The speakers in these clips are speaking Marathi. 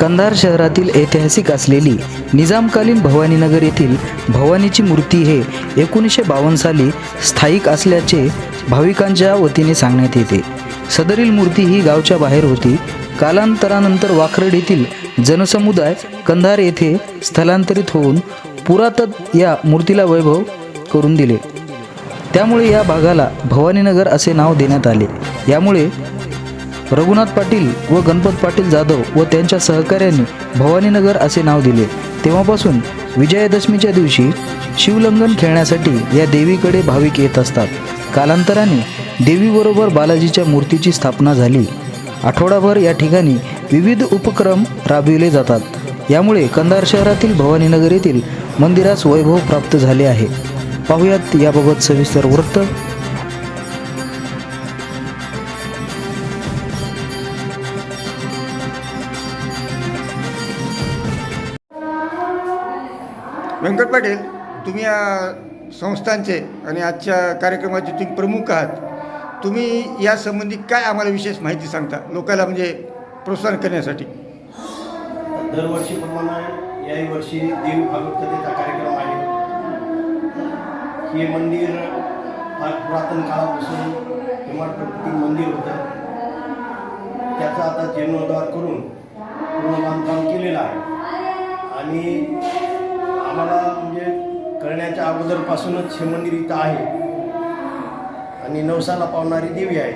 कंधार शहरातील ऐतिहासिक असलेली निजामकालीन भवानीनगर येथील भवानीची मूर्ती हे एकोणीसशे बावन्न साली स्थायिक असल्याचे भाविकांच्या वतीने सांगण्यात येते. सदरील मूर्ती ही गावच्या बाहेर होती. कालांतरानंतर वाखरड येथील जनसमुदाय कंधार येथे स्थलांतरित होऊन पुरातत या मूर्तीला वैभव करून दिले. त्यामुळे या भागाला भवानीनगर असे नाव देण्यात आले. यामुळे रघुनाथ पाटील व गणपत पाटील जाधव व त्यांच्या सहकाऱ्यांनी भवानीनगर असे नाव दिले. तेव्हापासून विजयादशमीच्या दिवशी शिवलंगन खेळण्यासाठी या देवीकडे भाविक येत असतात. कालांतराने देवीबरोबर बालाजीच्या मूर्तीची स्थापना झाली. आठवडाभर या ठिकाणी विविध उपक्रम राबविले जातात. यामुळे कंधार शहरातील भवानीनगर येथील मंदिरास वैभव प्राप्त झाले आहे. पाहुयात याबाबत सविस्तर वृत्त व्यंकट पाटील तुम्ही या संस्थांचे आणि आजच्या कार्यक्रमाचे तुम्ही प्रमुख आहात तुम्ही यासंबंधी काय आम्हाला विशेष माहिती सांगता? लोकांना म्हणजे प्रोत्साहन करण्यासाठी. दरवर्षीप्रमाणे याही वर्षी देव भागवतकथेचा कार्यक्रम आहे. हे मंदिर फार पुरातन काळापासून इमारती मंदिर होतं. त्याचा आता जीर्णोद्धार करून पूर्ण बांधकाम केलेलं आहे. आणि आम्हाला म्हणजे कळण्याच्या अगोदरपासूनच हे मंदिर इथं आहे. आणि नवसाला पावणारी देवी आहे.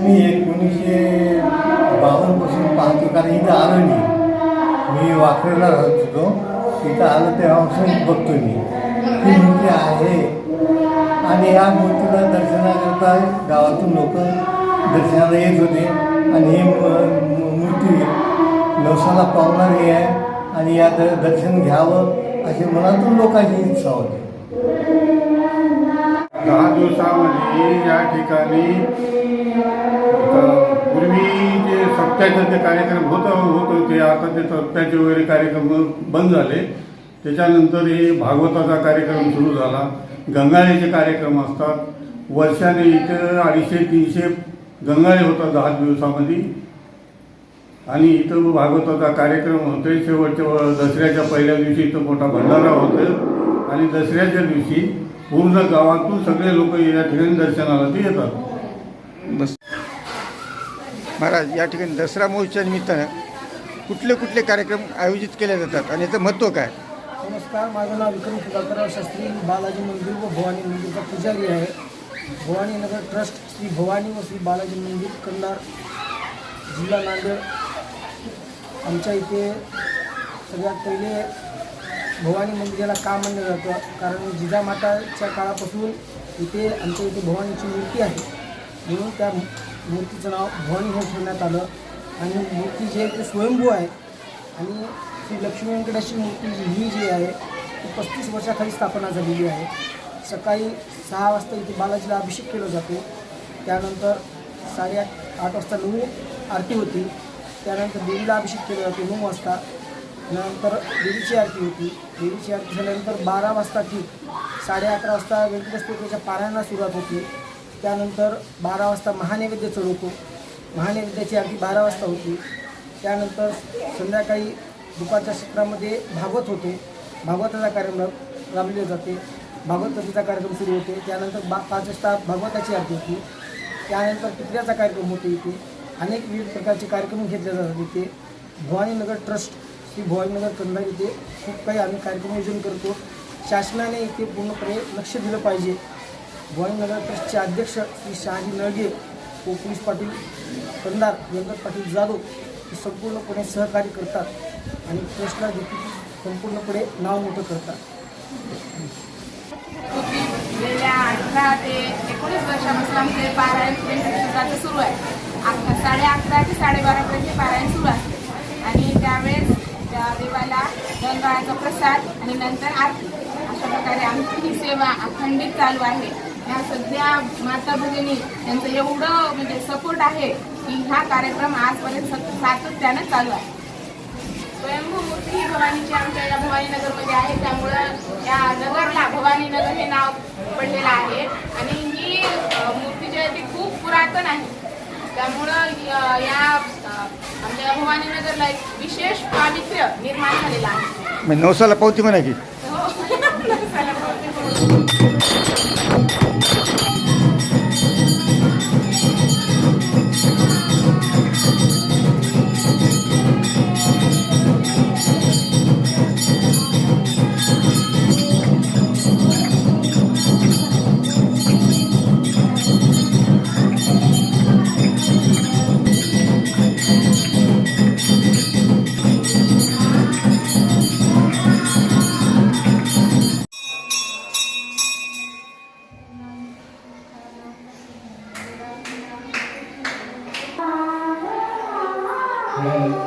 मी एकोणीसशे बावन्नपासून पाहतो कारण इथं आलो मी. मी वाकडेला राहत होतो. इथं आलं तेव्हापासून बघतो मी. ही मूर्ती आहे. आणि या मूर्तीला दर्शनाकरता गावातून लोक दर्शनाला येत होते. आणि ही म- मूर्ती नवसाला पावणारी आहे. आणि या दर्शन घ्यावं अशी मनातून लोकांची इच्छा होती. दहा दिवसामध्ये या ठिकाणी पूर्वी जे सप्त्याचे ते कार्यक्रम होत होत होते आता ते सप्त्याचे वगैरे कार्यक्रम बंद झाले. त्याच्यानंतर हे भागवताचा कार्यक्रम सुरू झाला. गंगाळेचे कार्यक्रम असतात. वर्षाने इथं अडीचशे तीनशे गंगाळे होतात दहा दिवसामध्ये. आणि इथं भागवताचा कार्यक्रम होतोय. शेवटच्या व- दसऱ्याच्या पहिल्या दिवशी इथं मोठा भंडारा होतोय. आणि दसऱ्याच्या दिवशी पूर्ण गावातून सगळे लोक या ठिकाणी दर्शनाला ते येतात. बस. महाराज या ठिकाणी दसरा महोत्सवा निमित्तानं कुठले कुठले कार्यक्रम आयोजित केले जातात आणि याचं महत्त्व काय? नमस्कार माझं नाव विक्रम सुधाकरराव शास्त्री. बालाजी मंदिर व भवानी मंदिरचा पुजारी आहे. भवानी नगर ट्रस्ट श्री भवानी व श्री बालाजी मंदिर कंधार जिल्हा नांदेड. आमच्या इथे सगळ्यात पहिले भवानी मंदिराला का मानलं जातं? कारण जिजामाताच्या काळापासून इथे आमच्या इथे भवानीची मूर्ती आहे. म्हणून त्या मूर्तीचं नाव भवानी हे ठेवण्यात आलं. आणि मूर्ती जी आहे ती स्वयंभू आहे. आणि श्री लक्ष्मी व्यंकटाची मूर्ती जी ही जी आहे ती पस्तीस वर्षाखाली स्थापना झालेली आहे. सकाळी सहा वाजता इथे बालाजीला अभिषेक केला जातो. त्यानंतर साडेआठ आठ वाजता नऊ आरती होती. त्यानंतर देवीला अभिषेक केला जातो नऊ वाजता. नंतर देवीची आरती होती. देवीची आरती झाल्यानंतर बारा वाजता ठीक साडे अकरा वाजता व्यंकटेश स्तोत्राच्या पारायणाला सुरुवात होते. त्यानंतर बारा वाजता महानैवेद्य चढवतो. महानैवेद्याची आरती बारा वाजता होती. त्यानंतर संध्याकाळी दुपारच्या सत्रामध्ये भागवत होते. भागवताचा कार्यक्रम राबविले जाते. भागवत कथेचा कार्यक्रम सुरू होते. त्यानंतर बा पाच वाजता भागवताची आरती होती. त्यानंतर टिपऱ्याचा कार्यक्रम होते इथे. अनेक विविध प्रकारचे कार्यक्रम घेतले जातात. इथे भवानीनगर ट्रस्ट ही भवानीनगर कंधार इथे खूप काही आम्ही कार्यक्रम आयोजन करतो. शासनाने इथे पूर्णपणे लक्ष दिलं पाहिजे. भवानीनगर ट्रस्टचे अध्यक्ष श्री शहाजी नळगे व पोलीस पाटील कंधार व्यंकट पाटील जाधव हे संपूर्णपणे सहकार्य करतात आणि ट्रस्टला देखील संपूर्णपणे नाव मोठं करतात. गेल्या अठरा ते एकोणीस वर्षापासून आमचे पारायण सुरू आहे. अकरा साडे अकरा ते साडेबारापर्यंत पारायण सुरू असते. आणि त्यावेळेस त्या देवाला गंगाळाचा प्रसाद आणि नंतर आरती. अशा प्रकारे आमची ही सेवा अखंडित चालू आहे. ह्या सध्या माता भगिनी यांचं एवढं म्हणजे सपोर्ट आहे की हा कार्यक्रम आजपर्यंत सत- सातत्यानं चालू आहे. स्वयंभू मूर्ती ही भवानीची आमच्या या भवानीनगरमध्ये आहे. त्यामुळं या नगरला भवानीनगर हे नाव पडलेलं आहे. आणि ही मूर्ती जी आहे ती खूप पुरातन आहे. त्यामुळं य- आमच्या भवानीनगरला एक विशेष पावित्र्य निर्माण झालेलं आहे म्हणजे नवसाला पावती म्हणा की हो. नवसाला पावती. Amen.